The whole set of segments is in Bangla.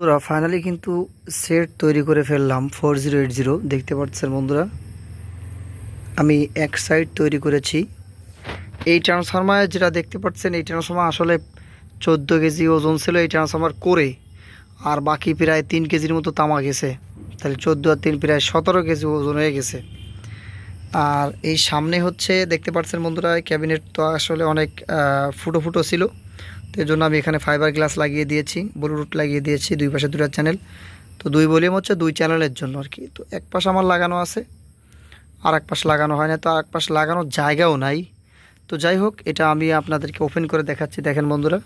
বন্ধুরা ফাইনালি কিন্তু সেট তৈরি করে ফেললাম ফোর জিরো এইট জিরো দেখতে পাচ্ছেন বন্ধুরা, আমি এক সাইড তৈরি করেছি। এই ট্রান্সফর্মার যেটা দেখতে পাচ্ছেন, এই ট্রান্সফর্মার আসলে চোদ্দ কেজি ওজন ছিল, এই ট্রান্সফর্মার করে আর বাকি প্রায় তিন কেজির মতো তামা গেছে। তাহলে চোদ্দ আর তিন প্রায় সতেরো কেজি ওজন হয়ে গেছে। আর এই সামনে হচ্ছে, দেখতে পাচ্ছেন বন্ধুরা ক্যাবিনেট তো আসলে অনেক ফুটো ফুটো ছিল। তো এই জন্য আমি এখানে ফাইবার গ্লাস লাগিয়ে দিয়েছি ব্লুটুথ লাগিয়ে দিয়েছি, দুই পাশে দুটা চ্যানেল তো দুই ভলিউম হচ্ছে দুই চ্যানেলের জন্য আর কি তো এক পাশ আমার লাগানো আছে, আর এক পাশ লাগানো হয় না। তো আর এক পাশ লাগানোর জায়গাও নাই। তো যাই হোক, এটা আমি আপনাদেরকে ওপেন করে দেখাচ্ছি। দেখেন বন্ধুরা।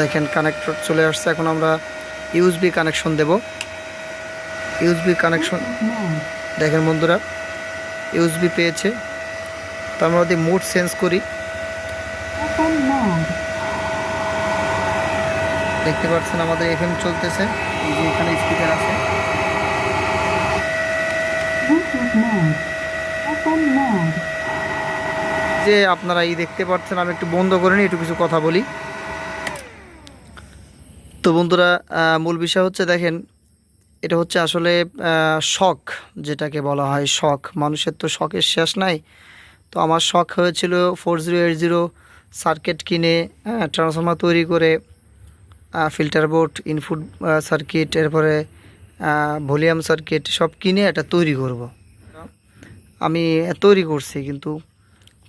দেখেন কানেক্টর চলে আসছে। এখন আমরা ইউএসবি কানেকশন দেব। ইউএসবি কানেকশন দেখেন বন্ধুরা। ইউএসবি পেয়েছে। তো আমরা যদি মুড চেঞ্জ করি। দেখতে পাচ্ছেন আমাদের এফএম চলতেছে যে এখানে স্পিকার আছে. যে আপনারা এই দেখতে পাচ্ছেন আমি একটু বন্ধ করে নিই একটু কিছু কথা বলি। তো বন্ধুরা মূল বিষয় হচ্ছে দেখেন এটা হচ্ছে আসলে শখ যেটাকে বলা হয় শখ। মানুষের তো শখের শেষ নাই। তো আমার শখ হয়েছিল four zero eight zero circuit কিনে ট্রান্সফর্মার তৈরি করে ফিল্টার বোর্ড ইনপুট সার্কিট এরপরে ভলিউম সার্কিট সব কিনে এটা তৈরি করব। আমি তৈরি করছি কিন্তু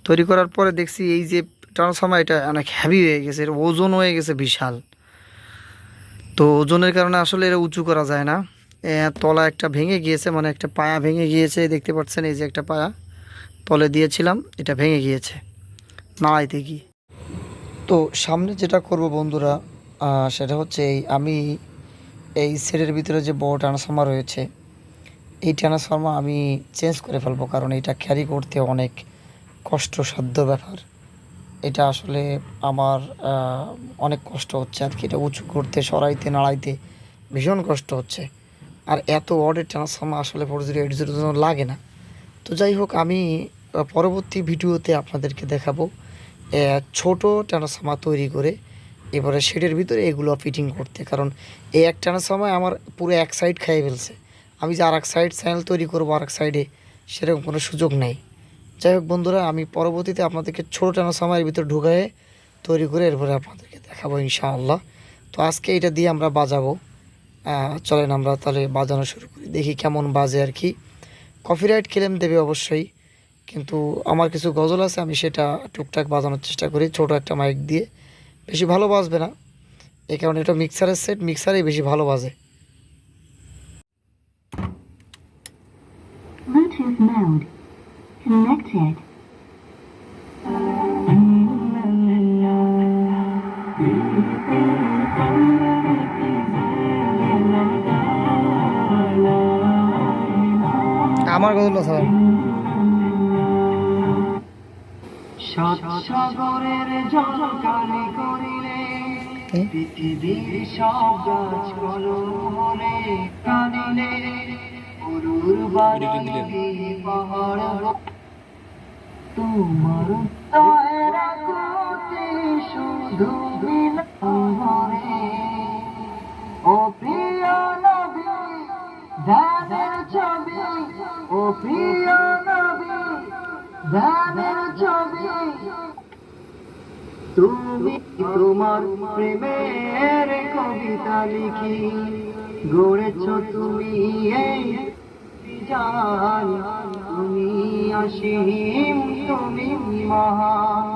তৈরি করার পরে দেখছি এই যে ট্রান্সফর্মার এটা অনেক হ্যাভি হয়ে গেছে, এর ওজন হয়ে গেছে বিশাল। তো ওজনের কারণে আসলে এটা উঁচু করা যায় না। তলা একটা ভেঙে গিয়েছে মানে একটা পায়া ভেঙে গিয়েছে, দেখতে পাচ্ছেন এই যে একটা পায়া। তলে দিয়েছিলাম, এটা ভেঙে গিয়েছে। নাড়াইতে গিয়ে। তো সামনে যেটা করব বন্ধুরা সেটা হচ্ছে এই, আমি এই সেটের ভিতরে যে বড় ট্রান্সফর্মার রয়েছে, এই ট্রান্সফর্মার আমি চেঞ্জ করে ফেলব, কারণ এটা ক্যারি করতে অনেক কষ্টসাধ্য ব্যাপার। এটা আসলে আমার অনেক কষ্ট হচ্ছে আর কি এটা উঁচু করতে, সরাইতে নাড়াইতে ভীষণ কষ্ট হচ্ছে। আর এত ওয়ার্ডের ট্রান্সফর্মার আসলে ফোর জিরো এইট জিরোর জন্য লাগে না। তো যাই হোক, আমি পরবর্তী ভিডিওতে আপনাদেরকে দেখাবো ছোট ট্রান্সফর্মার তৈরি করে, এবারে শেডের ভিতরে এগুলো ফিটিং করতে। কারণ এই এক ট্রান্সফর্মার আমার পুরো এক সাইড খেয়ে ফেলছে। আমি যে আর এক সাইড চ্যানেল তৈরি করব আর এক সাইডে, সেরকম কোনো সুযোগ নেই। যাই হোক বন্ধুরা, আমি পরবর্তীতে আপনাদেরকে ছোটো ট্রান্সফর্মারের ভিতরে ঢুকায়ে তৈরি করে এরপরে আপনাদেরকে দেখাবো ইনশাআল্লাহ। তো আজকে এটা দিয়ে আমরা বাজাবো। চলেন আমরা তাহলে বাজানো শুরু করি, দেখি কেমন বাজে আর কি। কপিরাইট ক্লেম দেবে অবশ্যই, কিন্তু আমার কিছু গজল আছে, আমি সেটা টুকটাক বাজানোর চেষ্টা করি, ছোট একটা মাইক দিয়ে বেশি ভালো বাজবে না এ কারণে এটা মিক্সারের সেট মিক্সারেই বেশি ভালো বাজে Bluetooth mode. Connected. আমার সাগরের করিলে পৃথিবীর সব গাছ বাড়ি পাহাড় তোমার দয়েরা কোটি শুধু ও প্রিয় ও প্রিয় নবী, ধ্যানের ছবি। তুমি তোমার প্রেমের কবিতা লিখি, গড়েছ তুমি এই তুমি অসীম, তুমি মহান।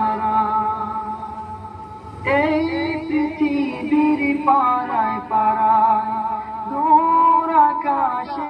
পৃথিবীর